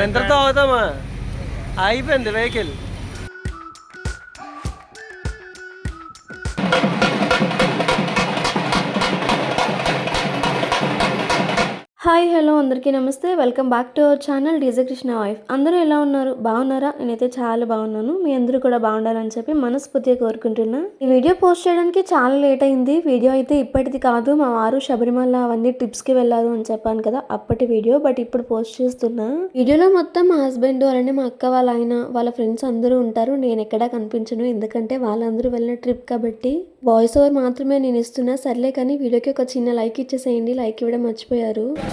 మన ఎంతతో అవుతామా అయిపోయింది vehicle hi hello అందరికీ నమస్తే. Welcome back to our channel DJ Krishna wife. అందరూ ఎలా ఉన్నారు? బాగున్నారా? నేనైతే చాలా బాగున్నాను. మీ అందరూ కూడా బాగుండాలని చెప్పి మనస్ఫూర్తిగా కోరుకుంటున్నా. ఈ వీడియో పోస్ట్ చేయడానికి చాలా లేట్ అయింది. వీడియో అయితే ఇప్పటిది కాదు. మా వారు శబరిమల అవన్నీ ట్రిప్స్కి వెళ్ళారు అని చెప్పాను కదా అప్పటి వీడియో. బట్ ఇప్పుడు పోస్ట్ చేస్తున్నా. వీడియోలో మొత్తం మా హస్బెండ్ అలానే మా అక్క వాళ్ళ ఆయన వాళ్ళ ఫ్రెండ్స్ అందరూ ఉంటారు. నేను ఎక్కడా కనిపించను. ఎందుకంటే వాళ్ళందరూ వెళ్ళిన ట్రిప్ కాబట్టి వాయిస్ ఓవర్ మాత్రమే నేను ఇస్తున్నా. సర్లే కానీ వీడియోకి ఒక చిన్న లైక్ ఇచ్చేసేయండి. లైక్ ఇవ్వడం మర్చిపోయారు.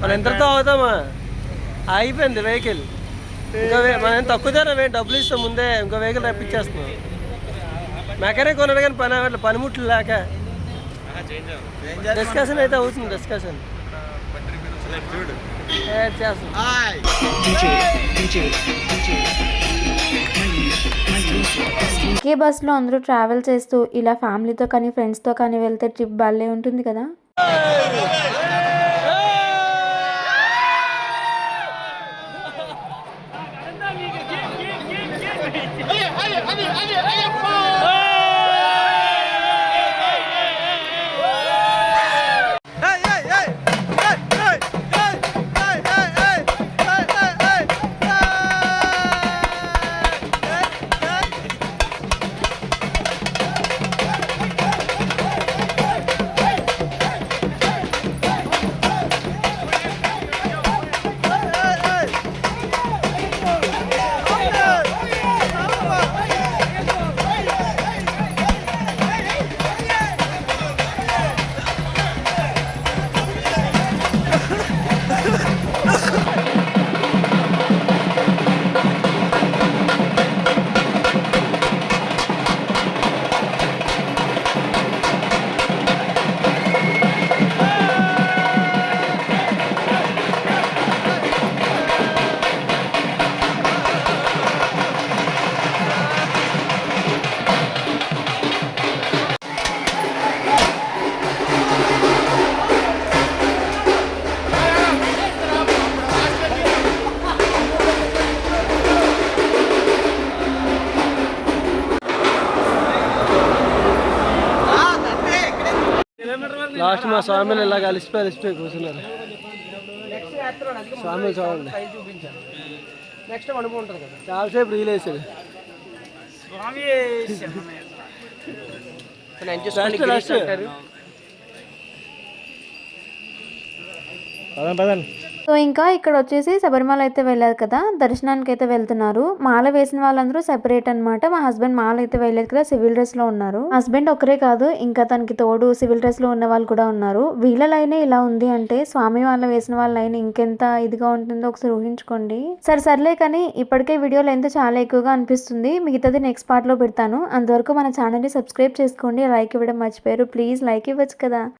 మన ఎంతతో అవుతామా అయిపోయింది వెహికల్ ఇంకా మనం తక్కువ ధర డబ్బులు ఇస్తాం ముందే ఇంకో వెహికల్ రప్పించేస్తున్నాం మెకానిక్ కొన్నాడు కానీ పని అవ్వట్లే పనిముట్లు లేక. డిస్కషన్ అయితే అవుతుంది డిస్కషన్ చేస్తాం. ఒకే బస్సులో అందరూ ట్రావెల్ చేస్తూ ఇలా ఫ్యామిలీతో కానీ ఫ్రెండ్స్తో కానీ వెళ్తే ట్రిప్ భలే ఉంటుంది కదా లాస్ట్ మా స్వామిని ఇలా కలిసిపోయి కలిసిపోయి కూర్చున్నారు. స్వామి చూడండి నెక్స్ట్ అనుకుంటారు కదా. చాలాసేపు రీల్ Rest, rest. పదండి పదండి. సో ఇంకా ఇక్కడ వచ్చేసి శబరిమల అయితే వెళ్ళారు కదా దర్శనానికి అయితే వెళ్తున్నారు. మాల వేసిన వాళ్ళందరూ సెపరేట్ అనమాట మా హస్బెండ్ మాల అయితే వెళ్ళలేదు కదా సివిల్ డ్రెస్లో ఉన్నారు. హస్బెండ్ ఒకరే కాదు ఇంకా తనకి తోడు సివిల్ డ్రెస్లో ఉన్న వాళ్ళు కూడా ఉన్నారు. వీళ్ళ లైన్ ఇలా ఉంది అంటే స్వామి వాళ్ళ వేసిన వాళ్ళ లైన్ ఇంకెంత ఇదిగా ఉంటుందో ఒకసారి ఊహించుకోండి. సరే సర్లే కానీ ఇప్పటికే వీడియో ఎంత చాలా ఎక్కువగా అనిపిస్తుంది. మిగతాది నెక్స్ట్ పార్ట్లో పెడతాను. అంతవరకు మన ఛానల్ని సబ్స్క్రైబ్ చేసుకోండి. లైక్ ఇవ్వడం మర్చిపోయారు. ప్లీజ్ లైక్ ఇవ్వచ్చు కదా.